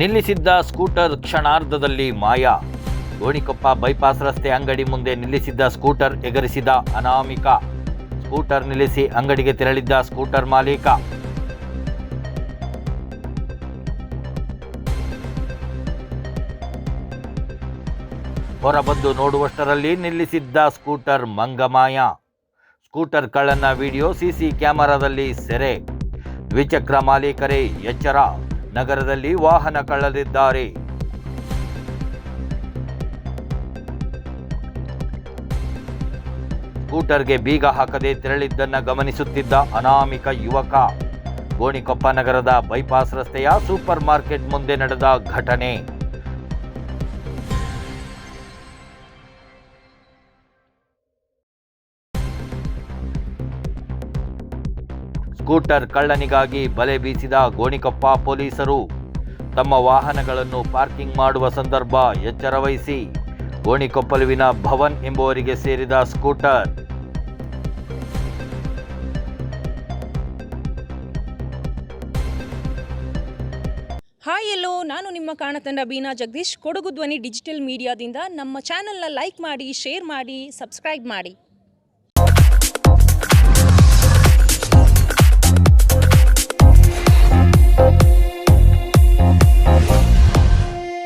ನಿಲ್ಲಿಸಿದ್ದ scooter ಕ್ಷಣಾರ್ಧದಲ್ಲಿ ಮಾಯ. Gonikoppa bypass ರಸ್ತೆ ಅಂಗಡಿ ಮುಂದೆ ನಿಲ್ಲಿಸಿದ್ದ ಸ್ಕೂಟರ್ ಎಗರಿಸಿದ ಅನಾಮಿಕ. ಸ್ಕೂಟರ್ ನಿಲ್ಲಿಸಿ ಅಂಗಡಿಗೆ ತೆರಳಿದ್ದ ಸ್ಕೂಟರ್ ಮಾಲೀಕ. ಹೊರಬಂದು ನೋಡುವಷ್ಟರಲ್ಲಿ ನಿಲ್ಲಿಸಿದ್ದ ಸ್ಕೂಟರ್ ಮಂಗಮಾಯ ಸ್ಕೂಟರ್ ಕಳ್ಳನ ವಿಡಿಯೋ ಸಿಸಿ ಕ್ಯಾಮೆರಾದಲ್ಲಿ ಸೆರೆ. ದ್ವಿಚಕ್ರ ಮಾಲೀಕರೇ ಎಚ್ಚರ. ನಗರದಲ್ಲಿ ವಾಹನ ಕಳೆದಿದ್ದಾರೆ ಸ್ಕೂಟರ್ಗೆ ಬೀಗ ಹಾಕದೆ ತೆರಳಿದ್ದನ್ನು ಗಮನಿಸುತ್ತಿದ್ದ ಅನಾಮಿಕ ಯುವಕ. ಗೋಣಿಕೊಪ್ಪ ನಗರದ ಬೈಪಾಸ್ ರಸ್ತೆಯ ಸೂಪರ್ ಮಾರ್ಕೆಟ್ ಮುಂದೆ ನಡೆದ ಘಟನೆ. ಸ್ಕೂಟರ್ ಕಳ್ಳನಿಗಾಗಿ ಬಲೆ ಬೀಸಿದ ಗೋಣಿಕೊಪ್ಪ ಪೊಲೀಸರು. ತಮ್ಮ ವಾಹನಗಳನ್ನು ಪಾರ್ಕಿಂಗ್ ಮಾಡುವ ಸಂದರ್ಭ ಎಚ್ಚರ ವಹಿಸಿ ಗೋಣಿಕೊಪ್ಪಲುವಿನ ಭವನ್ ಎಂಬುವರಿಗೆ ಸೇರಿದ ಸ್ಕೂಟರ್. ಹಾಯ್ ಎಲ್ಲೋ, ನಾನು ನಿಮ್ಮ ಕಾಣತಂಡ ಬೀನಾ ಜಗದೀಶ್. ಕೊಡಗು ಧ್ವನಿ ಡಿಜಿಟಲ್ ಮೀಡಿಯಾದಿಂದ ನಮ್ಮ ಚಾನೆಲ್ನ ಲೈಕ್ ಮಾಡಿ, ಶೇರ್ ಮಾಡಿ, ಸಬ್ಸ್ಕ್ರೈಬ್ ಮಾಡಿ.